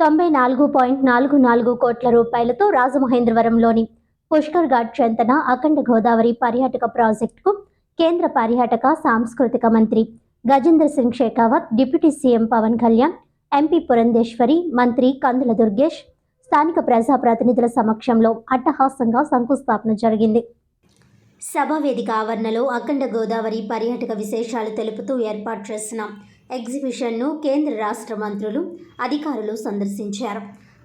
తొంభై నాలుగు పాయింట్ నాలుగు నాలుగు కోట్ల రూపాయలతో రాజమహేంద్రవరంలోని పుష్కర్ ఘాట్ చెంతన అఖండ గోదావరి పర్యాటక ప్రాజెక్టుకు కేంద్ర పర్యాటక సాంస్కృతిక మంత్రి Gajendra Singh Shekhawat deputy CM Pawan Kalyan MP Purandeswari మంత్రి కందుల దుర్గేష్ స్థానిక ప్రజాప్రతినిధుల సమక్షంలో అట్టహాసంగా శంకుస్థాపన జరిగింది. సభా వేదిక ఆవరణలో అఖండ గోదావరి పర్యాటక విశేషాలు తెలుపుతూ ఏర్పాటు చేసిన ఎగ్జిబిషన్ను కేంద్ర రాష్ట్ర మంత్రులు అధికారులు సందర్శించారు.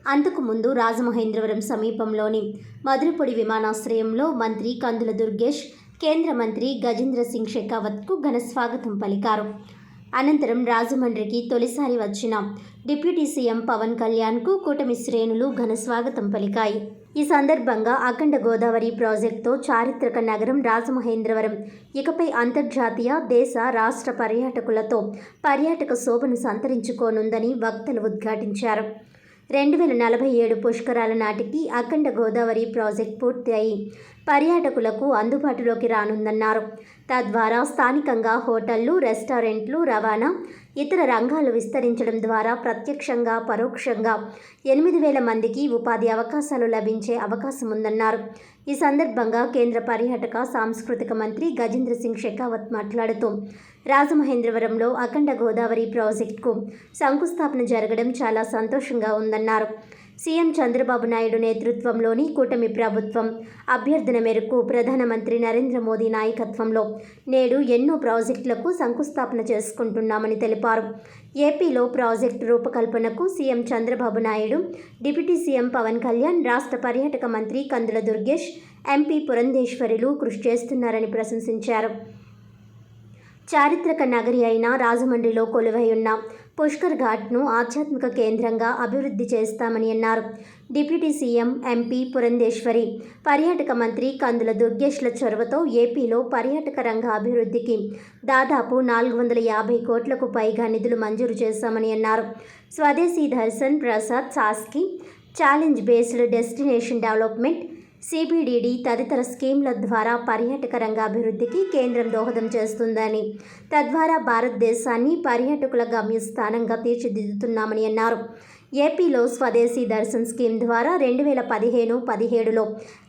అంతకు ముందు రాజమహేంద్రవరం సమీపంలోని మధురపొడి విమానాశ్రయంలో మంత్రి కందుల దుర్గేష్ కేంద్ర మంత్రి గజేంద్ర సింగ్ షెకావత్కు ఘన స్వాగతం పలికారు. అనంతరం రాజమండ్రికి తొలిసారి వచ్చిన డిప్యూటీ సీఎం పవన్ కళ్యాణ్కు కూటమి శ్రేణులు ఘన స్వాగతం పలికాయి. ఈ సందర్భంగా అఖండ గోదావరి ప్రాజెక్టుతో చారిత్రక నగరం రాజమహేంద్రవరం ఇకపై అంతర్జాతీయ దేశ రాష్ట్ర పర్యాటకులతో పర్యాటక శోభను సంతరించుకోనుందని వక్తలు ఉద్ఘాటించారు. రెండు వేల నలభై ఏడు పుష్కరాల నాటికి అఖండ గోదావరి ప్రాజెక్ట్ పూర్తి అయి పర్యాటకులకు అందుబాటులోకి రానుందన్నారు. తద్వారా స్థానికంగా హోటళ్ళు రెస్టారెంట్లు రవాణా ఇతర రంగాలు విస్తరించడం ద్వారా ప్రత్యక్షంగా పరోక్షంగా ఎనిమిది వేల మందికి ఉపాధి అవకాశాలు లభించే అవకాశం ఉందన్నారు. ఈ సందర్భంగా కేంద్ర పర్యాటక సాంస్కృతిక మంత్రి గజేంద్ర సింగ్ షెకావత్ మాట్లాడుతూ రాజమహేంద్రవరంలో అఖండ గోదావరి ప్రాజెక్టుకు శంకుస్థాపన జరగడం చాలా సంతోషంగా ఉందన్నారు. సీఎం చంద్రబాబు నాయుడు నేతృత్వంలోని కూటమి ప్రభుత్వం అభ్యర్థన మేరకు ప్రధానమంత్రి నరేంద్ర మోదీ నాయకత్వంలో నేడు ఎన్నో ప్రాజెక్టులకు శంకుస్థాపన చేసుకుంటున్నామని తెలిపారు. ఏపీలో ప్రాజెక్టు రూపకల్పనకు CM Chandrababu Naidu deputy CM Pawan Kalyan రాష్ట్ర పర్యాటక మంత్రి కందుల దుర్గేష్ ఎంపీ పురంధేశ్వరులు కృషి చేస్తున్నారని ప్రశంసించారు. చారిత్రక నగరి అయిన రాజమండ్రిలో కొలువై ఉన్న పుష్కర్ ఘాట్ను ఆధ్యాత్మిక కేంద్రంగా అభివృద్ధి చేస్తామని అన్నారు. డిప్యూటీ సీఎం ఎంపీ పురంధేశ్వరి పర్యాటక మంత్రి కందుల దుర్గేష్ల చొరవతో ఏపీలో పర్యాటక రంగ అభివృద్ధికి దాదాపు నాలుగు వందల యాభై కోట్లకు పైగా నిధులు మంజూరు చేశామని అన్నారు. Swadeshi Darshan Prasad SASCI challenge based destination development CBDD తదితర స్కీమ్ల ద్వారా పర్యాటక రంగ అభివృద్ధికి కేంద్రం దోహదం చేస్తుందని. తద్వారా భారతదేశాన్ని పర్యాటకుల గమ్యస్థానంగా తీర్చిదిద్దుతున్నామని అన్నారు. ఏపీలో స్వదేశీ దర్శన్ స్కీమ్ ద్వారా రెండు వేల పదిహేను పదిహేడులో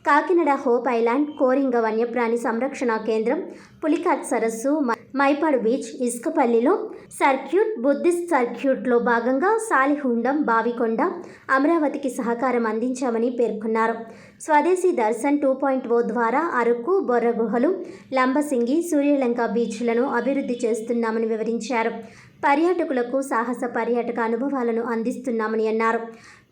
కాకినాడ హోప్ ఐలాండ్ కోరింగ వన్యప్రాణి సంరక్షణ కేంద్రం పులికాట్ సరస్సు మైపాడు బీచ్ ఇసుకపల్లిలో సర్క్యూట్ బుద్ధిస్ట్ సర్క్యూట్లో భాగంగా సాలిహుండం బావికొండ అమరావతికి సహకారం అందించామని పేర్కొన్నారు. స్వదేశీ దర్శన్ టూ పాయింట్ ఓ ద్వారా అరకు బొర్ర గుహలు లంబసింగి సూర్యలంక బీచ్లను అభివృద్ధి చేస్తున్నామని వివరించారు. పర్యాటకులకు సాహస పర్యాటక అనుభవాలను అందిస్తున్నామని అన్నారు.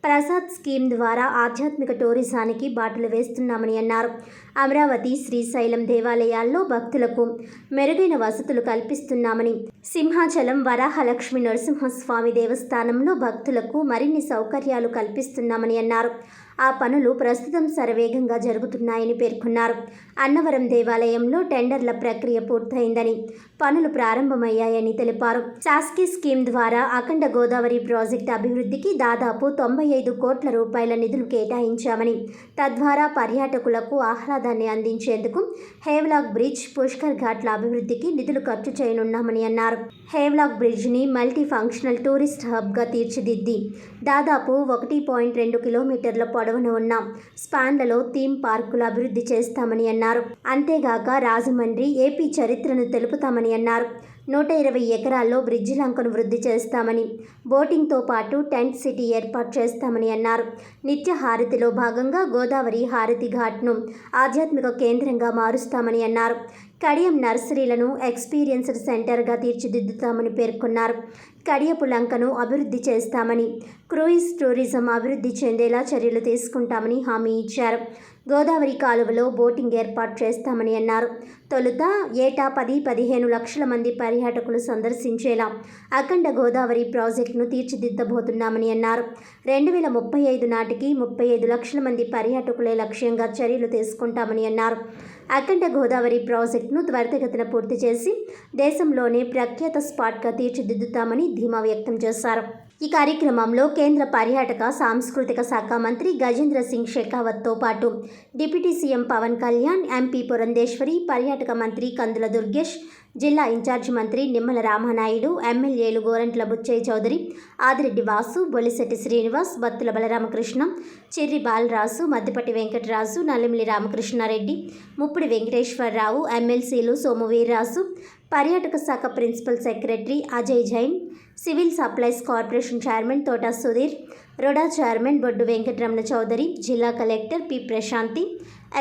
ప్రసాద్ స్కీమ్ ద్వారా ఆధ్యాత్మిక టూరిజానికి బాటలు వేస్తున్నామని అన్నారు. అమరావతి శ్రీశైలం దేవాలయాల్లో భక్తులకు మెరుగైన వసతులు కల్పిస్తున్నామని సింహాచలం వరాహలక్ష్మి నరసింహస్వామి దేవస్థానంలో భక్తులకు మరిన్ని సౌకర్యాలు కల్పిస్తున్నామని అన్నారు. ఆ పనులు ప్రస్తుతం శరవేగంగా జరుగుతున్నాయని పేర్కొన్నారు. అన్నవరం దేవాలయంలో టెండర్ల ప్రక్రియ పూర్తయిందని పనులు ప్రారంభమయ్యాయని తెలిపారు. శాస్కీ స్కీమ్ ద్వారా అఖండ గోదావరి ప్రాజెక్టు అభివృద్ధికి దాదాపు తొంభై ఐదు కోట్ల రూపాయల నిధులు కేటాయించామని తద్వారా పర్యాటకులకు ఆహ్లాదాన్ని అందించేందుకు హేవ్లాక్ బ్రిడ్జ్ పుష్కర్ ఘాట్ల అభివృద్ధికి నిధులు ఖర్చు చేయనున్నామని అన్నారు. హేవ్లాక్ బ్రిడ్జ్ని మల్టీ ఫంక్షనల్ టూరిస్ట్ హబ్గా తీర్చిదిద్ది దాదాపు ఒకటి పాయింట్ రెండు కిలోమీటర్ల పొడవున ఉన్న స్పాన్లలో థీమ్ పార్కులు అభివృద్ధి చేస్తామని అన్నారు. అంతేగాక రాజమండ్రి ఏపీ చరిత్రను తెలుపుతామని అన్నారు. నూట ఇరవై ఎకరాల్లో బ్రిడ్జి లంకను వృద్ధి చేస్తామని బోటింగ్తో పాటు టెంట్ సిటీ ఏర్పాటు చేస్తామని అన్నారు. నిత్య హారతిలో భాగంగా గోదావరి హారతి ఘాట్ను ఆధ్యాత్మిక కేంద్రంగా మారుస్తామని అన్నారు. కడియం నర్సరీలను ఎక్స్పీరియన్స్డ్ సెంటర్గా తీర్చిదిద్దుతామని పేర్కొన్నారు. కడియపు లంకను అభివృద్ధి చేస్తామని క్రూయిజ్ టూరిజం అభివృద్ధి చెందేలా చర్యలు తీసుకుంటామని హామీ ఇచ్చారు. గోదావరి కాలువలో బోటింగ్ ఏర్పాటు చేస్తామని అన్నారు. తొలుత ఏటా పది పదిహేను లక్షల మంది పర్యాటకులు సందర్శించేలా అఖండ గోదావరి ప్రాజెక్టును తీర్చిదిద్దబోతున్నామని అన్నారు. రెండు వేల ముప్పై ఐదు నాటికి ముప్పై ఐదు లక్షల మంది పర్యాటకులే లక్ష్యంగా చర్యలు తీసుకుంటామని అన్నారు. అఖండ గోదావరి ప్రాజెక్టును త్వరితగతిన పూర్తి చేసి దేశంలోనే ప్రఖ్యాత స్పాట్గా తీర్చిదిద్దుతామని ధీమా వ్యక్తం చేశారు. ఈ కార్యక్రమంలో కేంద్ర పర్యాటక సాంస్కృతిక శాఖ మంత్రి గజేంద్ర సింగ్ షెకావత్తో పాటు deputy CM Pawan Kalyan MP Purandeswari పర్యాటక మంత్రి కందుల దుర్గేష్ జిల్లా ఇన్ఛార్జి మంత్రి నిమ్మల రామానాయుడు ఎమ్మెల్యేలు గోరంట్ల బుచ్చయ్య చౌదరి ఆదిరెడ్డి వాసు బొలిశెట్టి శ్రీనివాస్ బత్తుల బలరామకృష్ణ చెర్రి బాలరాజు మద్దిపట్టి వెంకటరాజు నల్లమిల్లి రామకృష్ణారెడ్డి ముప్పుడి వెంకటేశ్వరరావు ఎమ్మెల్సీలు సోము వీర్రాజు పర్యాటక శాఖ principal secretary Ajay Jain civil supplies corporation chairman Thota Sudheer RUDA chairman Boddu Venkataramana Chowdary జిల్లా collector P Prashanthi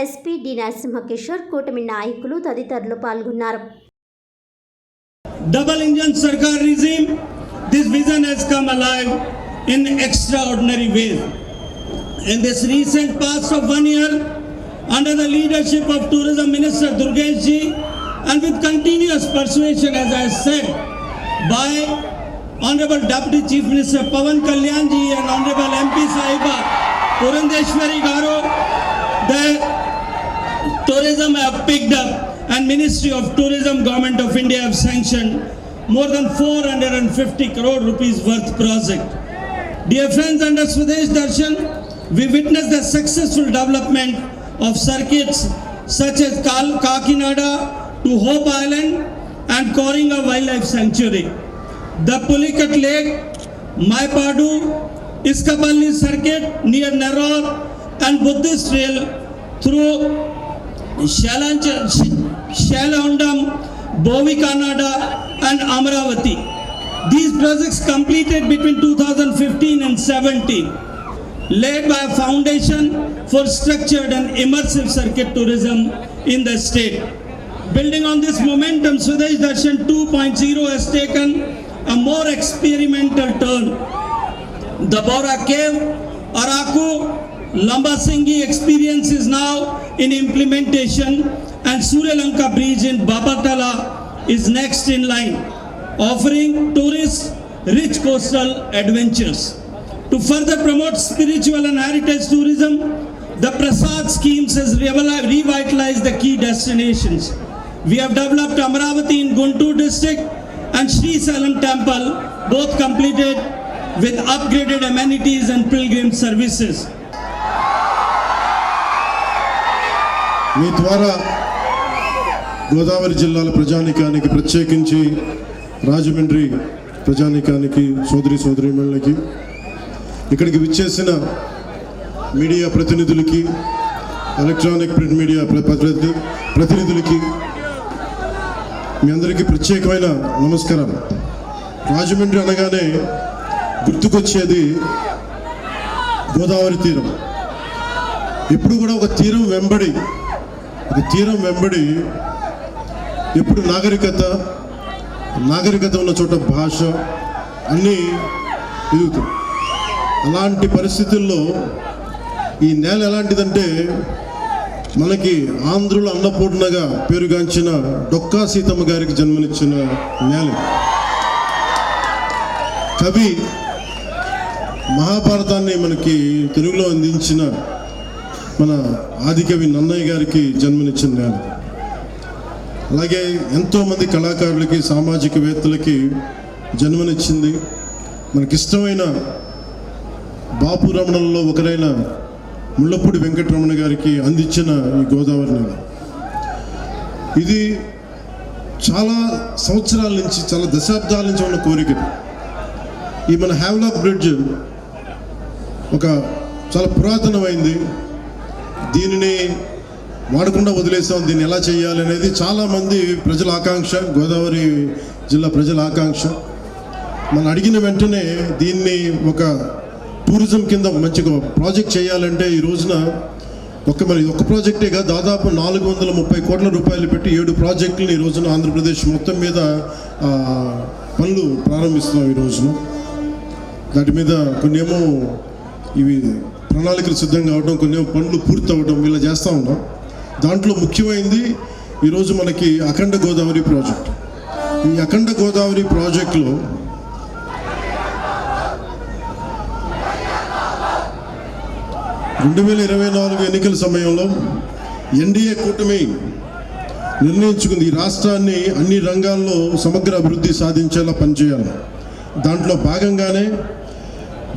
SP D Narasimhakishore కూటమి నాయకులు తదితరులు పాల్గొన్నారు double engine Sarkar regime, this vision has come alive in extraordinary ways. In this recent past of one year, under the leadership of Tourism Minister Durgesh ji, and with continuous persuasion, as I said, by Honorable Deputy Chief Minister Pavan Kalyan ji and Honorable MP Sahiba Purandeshwari Garu, the tourism have picked up and Ministry of Tourism Government of India have sanctioned more than 450 crore rupees worth project. Dear friends, under Swadesh Darshan, we witnessed the successful development of circuits such as Kal- Kakinada to Hope Island and Koringa Wildlife Sanctuary. The Pulikat Lake, Maipadu, Iskapalli Circuit near Naror and Buddhist Trail through Shalandam, Bovi Kannada and Amravati. These projects completed between 2015 and 17 led by a foundation for structured and immersive circuit tourism in the state. Building on this momentum, Swadesh Darshan 2.0 has taken a more experimental turn. The Bora Cave, Araku, Lambasinghi experience is now in implementation and Surya Lanka Bridge in Babatala is next in line, offering tourists rich coastal adventures. To further promote spiritual and heritage tourism, the Prasad schemes has revitali- revitalized the key destinations. We have developed Amravati in Guntur district and Sri Salam temple, both completed with upgraded amenities and pilgrim services. మీ ద్వారా గోదావరి జిల్లాల ప్రజానికానికి ప్రత్యేకించి రాజమండ్రి ప్రజానికానికి సోదరి సోదరిమణులకి ఇక్కడికి విచ్చేసిన media ప్రతినిధులకి ఎలక్ట్రానిక్ ప్రింట్ మీడియా ప్రతినిధులకి మీ అందరికీ ప్రత్యేకమైన నమస్కారం. రాజమండ్రి అనగానే గుర్తుకొచ్చేది గోదావరి తీరం. ఎప్పుడు కూడా ఒక తీరం వెంబడి ఒక తీరం వెంబడి ఎప్పుడు నాగరికత నాగరికత ఉన్న చోట భాష అన్నీ ఎదుగుతాయి. అలాంటి పరిస్థితుల్లో ఈ నేల ఎలాంటిదంటే మనకి ఆంధ్రుల అన్నపూర్ణగా పేరుగాంచిన డొక్కా సీతమ్మ గారికి జన్మనిచ్చిన నేల. కవి మహాభారతాన్ని మనకి తెలుగులో అందించిన మన ఆదికవి నన్నయ్య గారికి జన్మనిచ్చిన నేల. అలాగే ఎంతోమంది కళాకారులకి సామాజికవేత్తలకి జన్మనిచ్చింది. మనకిష్టమైన బాపు రమణంలో ఒకరైన ముళ్ళపూడి వెంకటరమణ గారికి అందించిన ఈ గోదావరి నేల ఇది చాలా సంవత్సరాల నుంచి చాలా దశాబ్దాల నుంచి ఉన్న కోరిక ఇది. ఈ మన హ్యావ్లాక్ బ్రిడ్జ్ ఒక చాలా పురాతనమైంది. దీనిని వాడకుండా వదిలేసాం. దీన్ని ఎలా చేయాలి అనేది చాలామంది ప్రజల ఆకాంక్ష గోదావరి జిల్లా ప్రజల ఆకాంక్ష. మనం అడిగిన వెంటనే దీన్ని ఒక టూరిజం కింద మంచిగా ప్రాజెక్ట్ చేయాలంటే ఈ రోజున ఒక మరి ఒక ప్రాజెక్టేగా దాదాపు నాలుగు వందల ముప్పై కోట్ల రూపాయలు పెట్టి ఏడు ప్రాజెక్టులను ఈ రోజున ఆంధ్రప్రదేశ్ మొత్తం మీద పనులు ప్రారంభిస్తున్నాం ఈ రోజున. వాటి మీద కొన్ని ఏమో ఇవి ప్రణాళికలు సిద్ధంగా అవడం కొన్నేమో పనులు పూర్తి అవ్వడం ఇలా చేస్తూ ఉన్నాం. దాంట్లో ముఖ్యమైనది ఈరోజు మనకి అఖండ గోదావరి ప్రాజెక్ట్. ఈ అఖండ గోదావరి ప్రాజెక్టులో రెండు వేల ఇరవై నాలుగు ఎన్నికల సమయంలో ఎన్డీఏ కూటమి నిర్ణయించుకుంది. ఈ రాష్ట్రాన్ని అన్ని రంగాల్లో సమగ్ర అభివృద్ధి సాధించేలా పనిచేయాలి. దాంట్లో భాగంగానే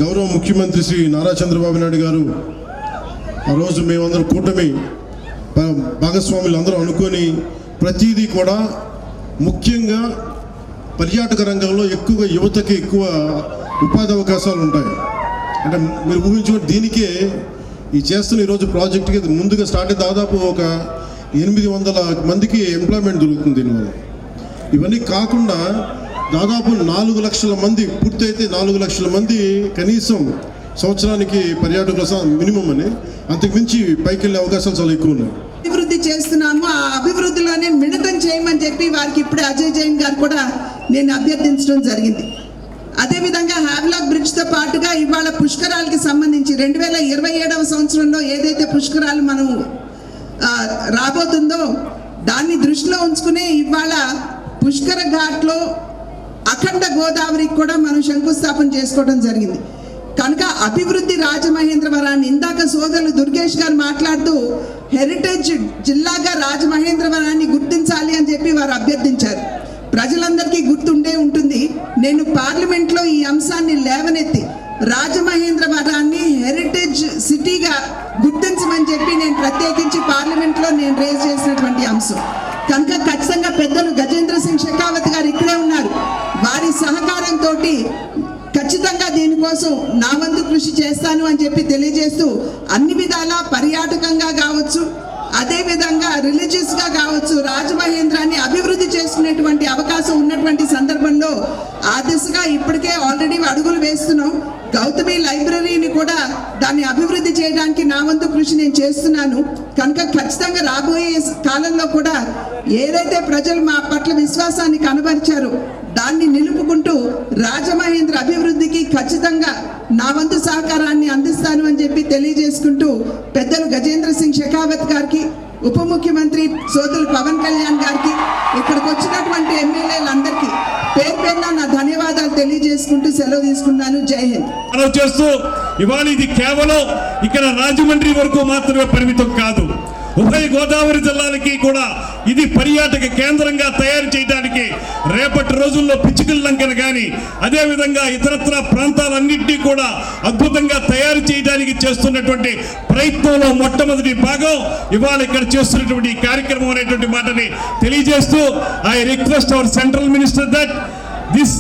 గౌరవ ముఖ్యమంత్రి శ్రీ నారా చంద్రబాబు నాయుడు గారు ఆ రోజు మేమందరం కూటమి భాగస్వాములు అందరూ అనుకొని ప్రతిదీ కూడా ముఖ్యంగా పర్యాటక రంగంలో ఎక్కువగా యువతకి ఎక్కువ ఉపాధి అవకాశాలు ఉంటాయి. అంటే మీరు ఊహించుకుంటే దీనికే ఈ చేస్తున్న ఈరోజు ప్రాజెక్ట్కి ముందుగా స్టార్ట్ అయ్యి దాదాపు ఒక ఎనిమిది వందల మందికి ఎంప్లాయ్మెంట్ దొరుకుతుంది దీనివల్ల. ఇవన్నీ కాకుండా దాదాపు నాలుగు లక్షల మంది పూర్తయితే నాలుగు లక్షల మంది కనీసం సంవత్సరానికి పర్యాటకుల మినిమం అని. అంతకుమించి పైకి వెళ్ళే అవకాశాలు చాలా ఎక్కువ ఉన్నాయి. అభివృద్ధి చేస్తున్నాము. ఆ అభివృద్ధిలోనే మిళితం చేయమని చెప్పి వారికి ఇప్పుడే అజయ్ జైన్ గారు కూడా నేను అభ్యర్థించడం జరిగింది. అదేవిధంగా హ్యావ్లాక్ బ్రిడ్జ్తో పాటుగా ఇవాళ పుష్కరాలకి సంబంధించి రెండు వేల ఇరవై ఏడవ సంవత్సరంలో ఏదైతే పుష్కరాలు మనం రాబోతుందో దాన్ని దృష్టిలో ఉంచుకునే ఇవాళ పుష్కర ఘాట్లో అఖండ గోదావరికి కూడా మనం శంకుస్థాపన చేసుకోవడం జరిగింది. కనుక అభివృద్ధి రాజమహేంద్రవరాన్ని ఇందాక సోదరులు దుర్గేష్ గారు మాట్లాడుతూ హెరిటేజ్ జిల్లాగా రాజమహేంద్రవరాన్ని గుర్తించాలి అని చెప్పి వారు అభ్యర్థించారు. ప్రజలందరికీ గుర్తుండే ఉంటుంది నేను పార్లమెంట్లో ఈ అంశాన్ని లేవనెత్తి రాజమహేంద్రవరాన్ని హెరిటేజ్ సిటీగా గుర్తించమని చెప్పి నేను ప్రత్యేకించి పార్లమెంట్లో నేను రేజ్ చేసినటువంటి అంశం. కనుక ఖచ్చితంగా పెద్దలు గజేంద్ర సింగ్ షెకావత్ గారు ఇక్కడే ఉన్నారు. వారి సహకారంతో ఖచ్చితంగా దీనికోసం నా వంతు కృషి చేస్తాను అని చెప్పి తెలియజేస్తూ అన్ని విధాలా పర్యాటకంగా కావచ్చు అదే విధంగా రిలీజియస్గా కావచ్చు రాజమహేంద్రాన్ని అభివృద్ధి చేసుకునేటువంటి అవకాశం ఉన్నటువంటి సందర్భంలో ఆ దిశగా ఇప్పటికే ఆల్రెడీ అడుగులు వేస్తున్నాం. గౌతమి లైబ్రరీని కూడా దాన్ని అభివృద్ధి చేయడానికి నా వంతు కృషి నేను చేస్తున్నాను. కనుక ఖచ్చితంగా రాబోయే కాలంలో కూడా ఏదైతే ప్రజలు మా పట్ల విశ్వాసాన్ని కనబరిచారో దాన్ని నిలుపుకుంటూ రాజమహేంద్ర అభివృద్ధికి ఖచ్చితంగా నా వంతు సహకారాన్ని అందిస్తాను అని చెప్పి తెలియజేసుకుంటూ పెద్దలు గజేంద్ర సింగ్ షెకావత్ గారికి ఉప ముఖ్యమంత్రి సోదరులు పవన్ కళ్యాణ్ గారికి ఇక్కడికి వచ్చినటువంటి ఎమ్మెల్యేలందరికీ పేరు పేరున నా ధన్యవాదాలు తెలియజేసుకుంటూ సెలవు తీసుకున్నాను. జై హింద్. చేస్తూ ఇవాళ ఇది కేవలం ఇక్కడ రాజమండ్రి వరకు మాత్రమే పరిమితం కాదు. ఉభయ గోదావరి జిల్లాలకి కూడా ఇది పర్యాటక కేంద్రంగా తయారు చేయడానికి రేపటి రోజుల్లో పిచ్చుకల లంకను కానీ అదేవిధంగా ఇతరత్ర ప్రాంతాలన్నింటినీ కూడా అద్భుతంగా తయారు చేయడానికి చేస్తున్నటువంటి ప్రయత్నంలో మొట్టమొదటి భాగం ఇవాళ ఇక్కడ చేస్తున్నటువంటి కార్యక్రమం అనేటువంటి మాటని తెలియజేస్తూ I request our central minister that this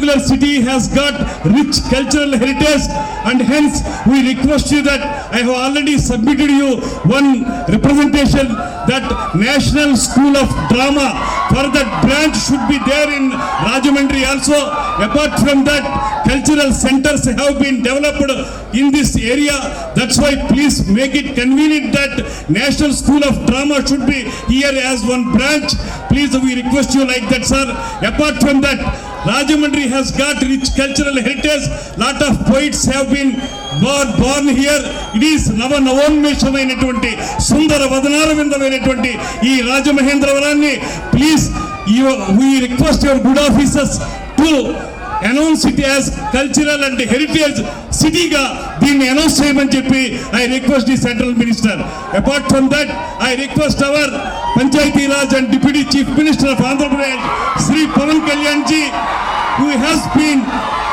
particular city has got rich cultural heritage and hence we request you that I have already submitted you one representation that National School of Drama for that branch should be there in Rajamandri also. Apart from that, cultural centers have been developed in this area. That's why please make it convenient that National School of Drama should be here as one branch. Please, we request you like that, sir. Apart from that, Rajahmundry has got rich cultural heritage. Lot of poets have been born, born here. It is నవ నవోన్మేషమైనటువంటి సుందర వదనాల విందమైనటువంటి ఈ రాజమహేంద్రవరాన్ని please we request your good officers to announce it as cultural and heritage సిటీగా దీన్ని announce చేయమని చెప్పి I request the central minister apart from that I request our Panchayati Raj and deputy chief minister of Andhra Pradesh Shri Pawan Kalyan ji who has been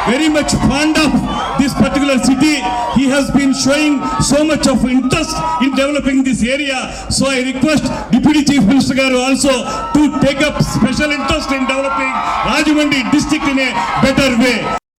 very much fond of this particular city. He has been showing so much of interest in developing this area. So I request Deputy Chief Minister Garu also to take up special interest in developing Rajahmundry district in a better way.